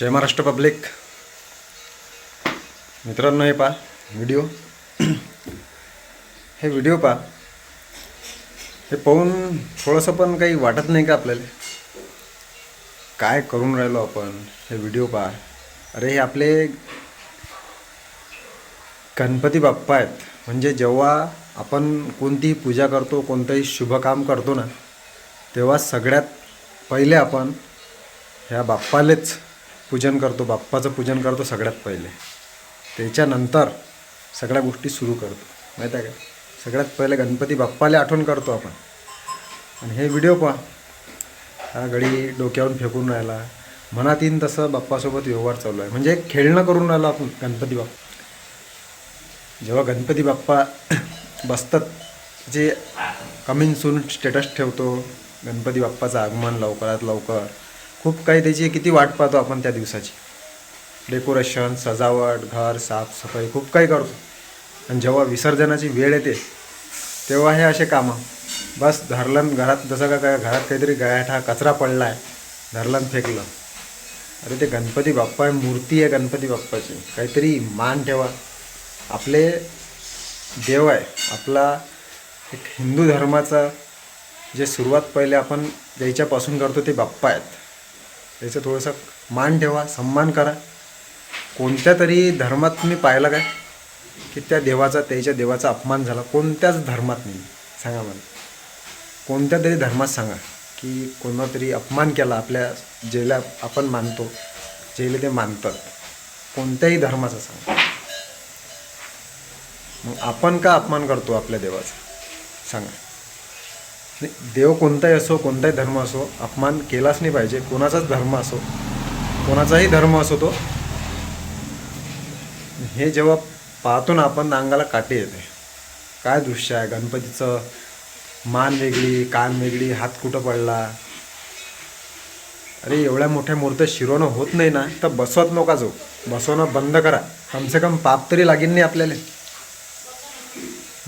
जय Maharashtra public. मित्रांनो हे पहा व्हिडिओ. हे व्हिडिओ पहा. हे पाहून थोडंसं पण काही वाटत नाही का आपल्याला? काय करून राहिलो आपण? हे व्हिडिओ पहा. अरे हे आपले गणपती बाप्पा आहेत. म्हणजे जेव्हा आपण कोणतीही पूजा करतो कोणतंही शुभ काम करतो ना तेव्हा सगळ्यात पहिले आपण ह्या बाप्पालेच पूजन करतो बाप्पाचं पूजन करतो सगळ्यात पहिले. त्याच्यानंतर सगळ्या गोष्टी सुरू करतो. माहीत आहे का? सगळ्यात पहिले गणपती बाप्पाला आठवण करतो आपण. आणि हे व्हिडिओ पहा. हा गडी डोक्यावरून फेकून राहिला. मनात येईन तसं बाप्पासोबत व्यवहार चालू आहे. म्हणजे खेळणं करून राहिलो आपण गणपती बाप्पा. जेव्हा गणपती बाप्पा बसतात जे कमिंग सून स्टेटस ठेवतो गणपती बाप्पाचं आगमन लवकरात लवकर. खूप काही त्याची किती वाट पाहतो आपण त्या दिवसाची. डेकोरेशन सजावट घर साफसफाई खूप काही करतो. आणि जेव्हा विसर्जनाची वेळ येते तेव्हा हे असे कामं. बस धरलं घरात जसं का काय घरात काहीतरी गळ्याठा कचरा पडला आहे धरलं फेकलं. अरे ते गणपती बाप्पा आहे मूर्ती आहे गणपती बाप्पाची. काहीतरी मान ठेवा. आपले देव आहे आपला एक हिंदू धर्माचा जे सुरुवात पहिले आपण ज्याच्यापासून करतो ते बाप्पा आहेत. त्याचं थोडंसं मान ठेवा सन्मान करा. कोणत्या तरी धर्मात तुम्ही पाहिलं काय? की त्या देवाचा त्याच्या देवाचा अपमान झाला. कोणत्याच धर्मात नाही. सांगा मला. कोणत्या तरी धर्मात सांगा की कोणातरी अपमान केला आपल्या जेला आपण मानतो ज्याला ते मानतात. कोणत्याही धर्माचा सांगा. मग आपण का अपमान करतो आपल्या देवाचा? सांगा. देव कोणताही असो कोणताही धर्म असो अपमान केलाच नाही पाहिजे. कोणाचाच धर्म असो कोणाचाही धर्म असो तो हे जेव्हा पाहतो ना आपण अंगाला काटे येते. काय दृश्य आहे? गणपतीचं मान वेगळी कान वेगळी हात कुठं पडला? अरे एवढ्या मोठ्या मूर्त्या शिरवणं होत नाही ना तर बसवत नका जाऊ. बसवणं बंद करा. कमसे कम पाप तरी लागेल नाही आपल्याला.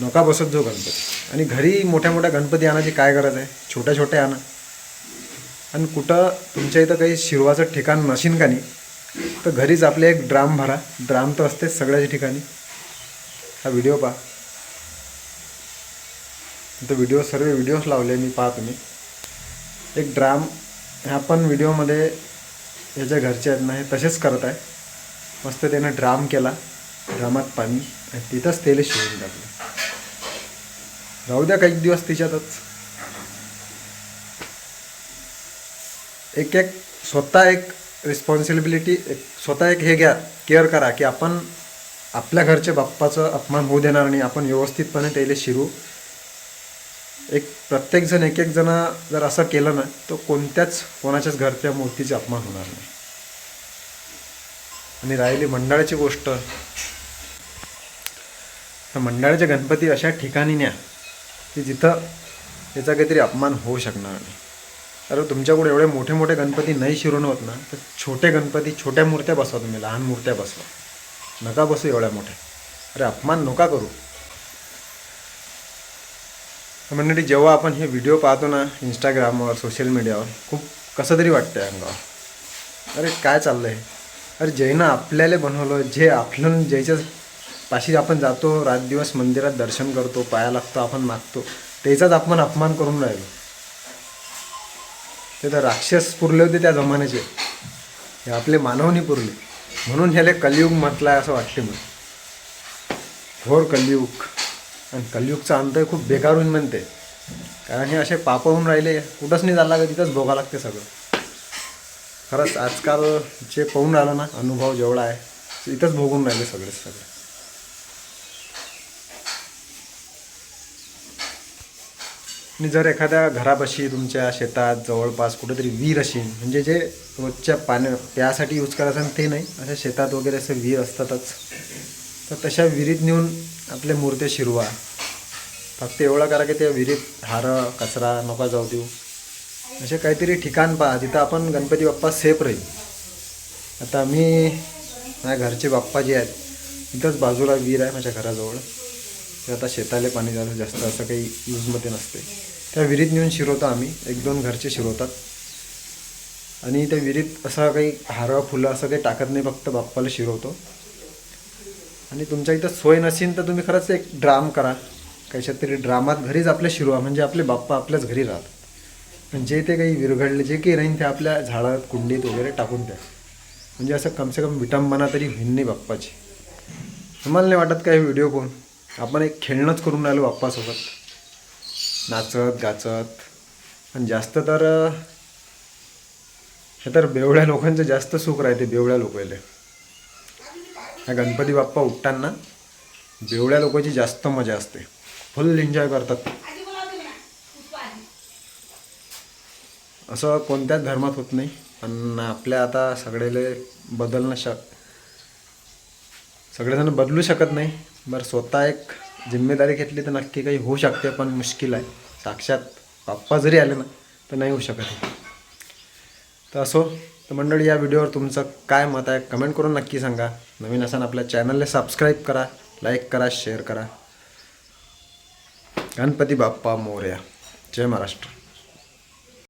नका बसत जो गणपती. आणि घरी मोठ्या मोठ्या गणपती आणायची काय गरज आहे? छोट्या छोट्या आणा. आणि कुठं तुमच्या इथं काही शिरवाचं ठिकाण नशीन का नाही तर घरीच आपले एक ड्राम भरा. ड्राम तर असतेच सगळ्याच ठिकाणी. हा व्हिडिओ पहा. तर व्हिडिओ सर्व व्हिडिओज लावले मी पहा तुम्ही. एक ड्राम ह्या पण व्हिडिओमध्ये हे जे घरचे आहेत ना हे तसेच करत आहे. मस्त त्यानं ड्राम केला. ड्रामात पाणी. आणि तिथंच तेल शिवून टाकलं. राहू द्या काही दिवस तिच्यातच. एक एक स्वतः एक रिस्पॉन्सिबिलिटी एक स्वतः एक हे घ्या केअर करा की आपण आपल्या घरच्या बाप्पाचं अपमान होऊ देणार नाही. आपण व्यवस्थितपणे त्याला शिरू. एक प्रत्येकजण एक एक जण जर असं केलं ना तर कोणत्याच कोणाच्याच घरच्या मूर्तीचा अपमान होणार नाही. आणि राहिली मंडळाची गोष्ट. तर मंडळाचे गणपती अशा ठिकाणी न्या. की जिथं त्याचा काहीतरी अपमान होऊ शकणार नाही. अरे तुमच्याकडे एवढे मोठे मोठे गणपती नाही शिरून होत ना तर छोटे गणपती छोट्या मूर्त्या बसवा तुम्ही लहान मूर्त्या बसवा. नका बसू एवढ्या मोठ्या. अरे अपमान नका करू. म्हणजे जेव्हा आपण हे व्हिडिओ पाहतो ना इंस्टाग्रामवर सोशल मीडियावर खूप कसं तरी वाटतं अंगावर. अरे काय चाललं आहे अरे जैनं आपल्याला बनवलं जे आपलं ज्याच्या पाशी आपण जातो रात दिवस मंदिरात दर्शन करतो पाया लागतो आपण मागतो. त्याचाच आपण अपमान करून राहिलो. ते तर राक्षस पुरले होते त्या जमान्याचे. हे आपले मानवनी पुरले. म्हणून ह्याला कलियुग म्हटलं आहे असं वाटते मला. घोर कलियुग. आणि कलियुगचा अंत खूप बेकार होऊन म्हणते. कारण हे असे पाप होऊन राहिले. कुठंच नाही झाला का तिथंच भोगा लागते सगळं. खरंच आजकाल जे पाहून राहिलं ना अनुभव जेवढा आहे इथंच भोगून राहिले सगळे सगळे. आणि जर एखाद्या घरापाशी तुमच्या शेतात जवळपास कुठेतरी विहीर असेल म्हणजे जे रोजच्या पाण्या प्यासाठी यूज करायचं ते नाही अशा शेतात वगैरे असे विहीर असतातच तर तशा विहिरीत नेऊन आपले मूर्त्या शिरवा. फक्त एवढं करा की त्या विहिरीत हारं कचरा नका जाऊ देऊ. असे काहीतरी ठिकाण पहा जिथं आपण गणपती बाप्पा सेफ राहील. आता मी माझ्या घरचे बाप्पा जे आहेत इथंच बाजूला विहीर आहे माझ्या घराजवळ. ते आता शेताले पाणी झालं जास्त असं काही यूजमध्ये नसते. त्या विहिरीत नेऊन शिरवतो आम्ही. एक दोन घरचे शिरवतात. आणि त्या विहिरीत असं काही हारं फुलं असं काही टाकत नाही फक्त बाप्पाला शिरवतो. आणि तुमच्या इथं सोय नसेल तर तुम्ही खरंच एक ड्राम करा. कशात तरी ड्रामात घरीच आपल्या शिरवा म्हणजे आपले बाप्पा आपल्याच घरी राहतात. पण जे ते काही विरघडले जे काही राहीन ते आपल्या झाडात कुंडीत वगैरे टाकून द्या. म्हणजे असं कमसे कम विटंबना तरी होईन नाही बाप्पाची. तुम्हाला नाही वाटत काय व्हिडिओ कोण आपण एक खेळणंच करून राहिलो बाप्पासोबत. नाचत गाचत. पण जास्त तर हे तर बेवड्या लोकांचं जास्त सुख राहते बेवड्या लोकांले ह्या गणपती बाप्पा उठताना बेवड्या लोकांची जास्त मजा असते. फुल एन्जॉय करतात. असं कोणत्याच धर्मात होत नाही. पण आपल्या आता सगळेले बदलणं शक सगळेजण बदलू शकत नाही. बरं स्वतः एक जिम्मेदारी घेतली तर नक्की काही होऊ शकते पण मुश्किल आहे. साक्षात बाप्पा जरी आले ना तर नाही होऊ शकत हे. तर असो तर मंडळी या व्हिडिओवर तुमचं काय मत आहे कमेंट करून नक्की सांगा. नवीन असाल आपल्या चॅनलला सबस्क्राईब करा लाईक करा शेअर करा. गणपती बाप्पा मोर्या. जय महाराष्ट्र.